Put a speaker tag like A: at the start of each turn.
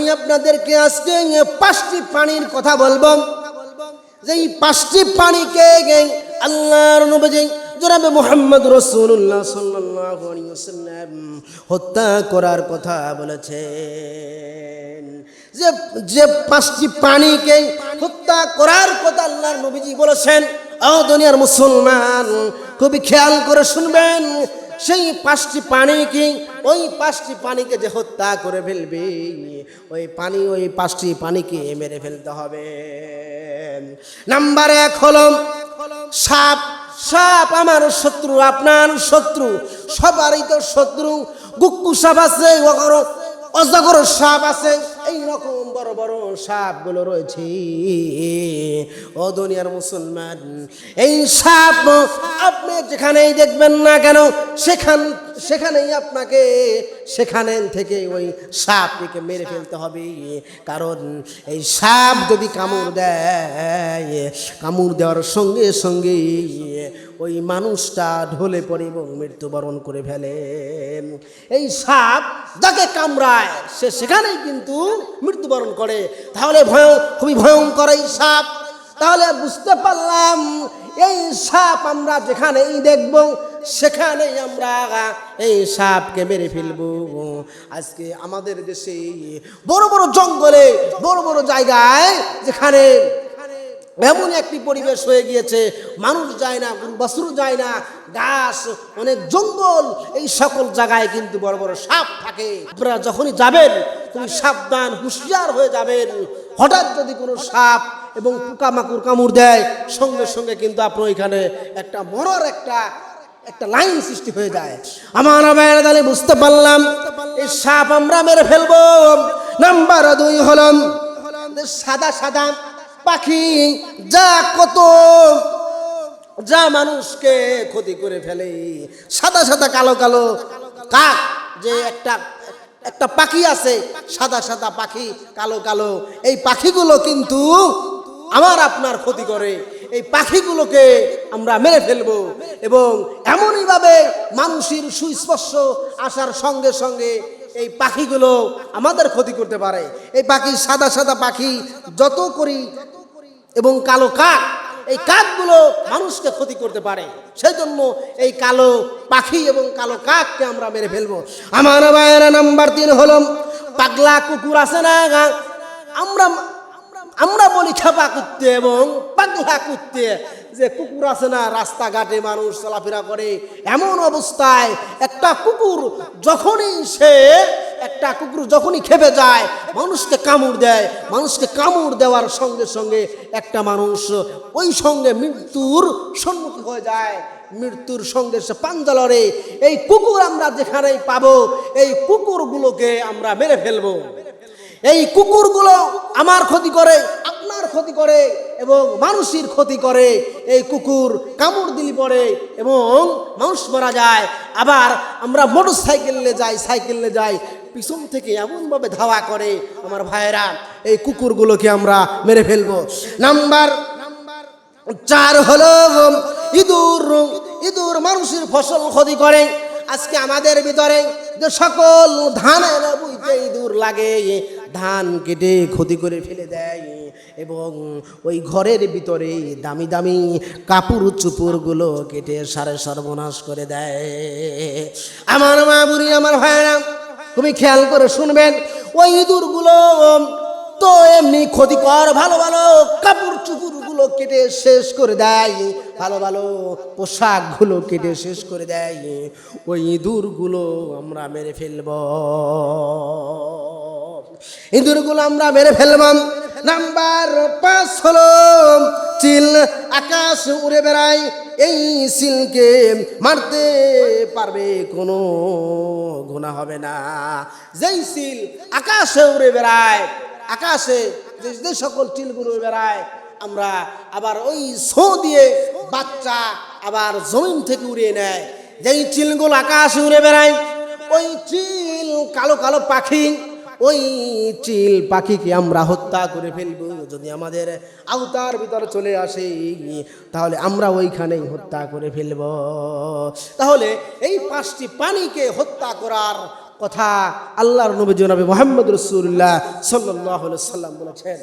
A: আমি আপনাদেরকে আজকে পাঁচটি প্রাণীর কথা বলব। যে এই পাঁচটি প্রাণীকে আল্লাহর নবী জনাবে মোহাম্মদ রসুল্লাহ ওয়াসাল্লাম হত্যা করার কথা বলেছেন। যে যে পাঁচটি প্রাণীকে হত্যা করার কথা আল্লাহর নবীজি বলেছেন দুনিয়ার মুসলমান, খুবই খেয়াল করে শুনবেন সেই পাঁচটি পানি কি ওই পাঁচটি পানিকে যে হত্যা করে ফেলবে, ওই পানি, ওই পাঁচটি পানিকে মেরে ফেলতে হবে। নাম্বার এক হলো, সাপ সাপ আমার শত্রু, আপনার শত্রু, সবারই তো শত্রু। গুক্কু সাপ আছে অজগর সাপ আছে। এই রকম বড় বড় সাপগুলো রয়েছে। ও দুনিয়ার মুসলমান, এই সাপ আপনি যেখানেই দেখবেন না কেন, সেখান, সেখানেই আপনাকে সেখানে থেকে ওই সাপটিকে মেরে ফেলতে হবে। কারণ এই সাপ যদি কামড় দেয়, কামড় দেওয়ার সঙ্গে সঙ্গে ওই মানুষটা ঢলে পড়ে এবং মৃত্যুবরণ করে ফেলে। এই সাপ যাকে কামড়ায়, সে সেখানেই কিন্তু মৃত্যুবরণ করে। তাহলে ভয় খুবই ভয়ঙ্কর এই সাপ। তাহলে বুঝতে পারলাম, এই সাপ আমরা যেখানেই দেখব, সেখানেই আমরা এই সাপকে মেরে ফেলব। আজকে আমাদের দেশে বড় বড় জঙ্গলে, বড় বড় জায়গায় যেখানে এমন একটি পরিবেশ হয়ে গিয়েছে, মানুষ যায় না, বাছুর যায় না গাছ অনেক জঙ্গল, এই সকল জায়গায় কিন্তু বড় বড় সাপ থাকে। আপনারা যখনই যাবেন তুমি সাবধান, হুঁশিয়ার হয়ে যাবেন। হঠাৎ যদি কোনো সাপ এবং পোকামাকুর কামড় দেয়, সঙ্গে সঙ্গে কিন্তু আপনার ওইখানে একটা মরার একটা একটা লাইন সৃষ্টি হয়ে যায়। আমার তাহলে বুঝতে পারলাম, এই সাপ আমরা মেরে ফেলব। নাম্বার দুই হলাম সাদা সাদা পাখি যা কত, যা মানুষকে ক্ষতি করে ফেলে। সাদা সাদা কালো কালো কাক যে একটা একটা পাখি আছে, সাদা সাদা পাখি, কালো কালো। এই পাখিগুলো কিন্তু আমার আপনার ক্ষতি করে। এই পাখিগুলোকে আমরা মেরে ফেলব এবং এমনইভাবে মানুষের সুস্পর্শ আসার সঙ্গে সঙ্গে এই পাখিগুলো আমাদের ক্ষতি করতে পারে। এই পাখি সাদা সাদা পাখি, যত করি এবং কালো কাক এই কাকগুলো মানুষকে ক্ষতি করতে পারে। সেই জন্য এই কালো পাখি এবং কালো কাককে আমরা মেরে ফেলব। আমার বাইরে নাম্বার তিন হলো, পাগলা কুকুর আছে না আমরা আমরা বলি খেপা কুত্তে এবং পাগলা কুত্তে। যে কুকুর আছে না, রাস্তাঘাটে মানুষ চলাফেরা করে, এমন অবস্থায় একটা কুকুর যখনই সে, একটা কুকুর যখনই খেপে যায়, মানুষকে কামড় দেয়, মানুষকে কামড় দেওয়ার সঙ্গে সঙ্গে একটা মানুষ ওই সঙ্গে মৃত্যুর সম্মুখীন হয়ে যায়। মৃত্যুর সঙ্গে সে পাঞ্জালরে এই কুকুর আমরা যেখানেই পাবো, এই কুকুরগুলোকে আমরা মেরে ফেলব। এই কুকুরগুলো আমার ক্ষতি করে, আপনার ক্ষতি করে এবং মানুষের ক্ষতি করে। এই কুকুর কামড় দিলি পড়ে এবং মানুষ মারা যায়। আবার আমরা মোটর সাইকেলে যাই সাইকেলে যাই, পিছন থেকে এমনভাবে ধাওয়া করে আমার ভাইয়েরা, এই কুকুরগুলোকে আমরা মেরে ফেলব। নাম্বার, চার হলো ইঁদুর। ইঁদুর মানুষের ফসল ক্ষতি করে। আজকে আমাদের ভিতরে যে সকল ধানের বুঝতে ইঁদুর লাগে ধান কেটে ক্ষতি করে ফেলে দেয় এবং ওই ঘরের ভিতরে দামি দামি কাপড় চুপুরগুলো কেটে সারে সর্বনাশ করে দেয়। আমার মা বুড়ি, আমার ভাইরা তুমি খেয়াল করে শুনবেন, ওই ইঁদুরগুলো তো এমনি ক্ষতিকর, ভালো ভালো কাপড় চুপুরগুলো কেটে শেষ করে দেয়, ভালো ভালো পোশাকগুলো কেটে শেষ করে দেয়, ওই ইঁদুরগুলো আমরা মেরে ফেলব। ইঁদুরগুলো আমরা মেরে ফেলবাম নাম্বার পাঁচ হলো, চিল আকাশ উড়ে বেড়ায়, এই সিলকে মারতে পারবে কোনো গুণা হবে না। যেই সিল আকাশে উড়ে বেড়ায়, আকাশে যে যে সকল চিলগুলো বেড়ায়, আমরা আবার ওই শো দিয়ে বাচ্চা আবার জমিন থেকে উড়িয়ে নেয়। যেই চিলগুলো আকাশে উড়ে বেড়ায়, ওই চিল কালো কালো পাখি ওই চিল পাখিকে আমরা হত্যা করে ফেলব। যদি আমাদের আওতার ভিতরে চলে আসে, তাহলে আমরা ওইখানেই হত্যা করে ফেলব। তাহলে এই পাঁচটি পানিকে হত্যা করার কথা আল্লাহর নবী জনাবে মোহাম্মদ রসুল্লাহ সাল্লাহ সাল্লাম বলেছেন।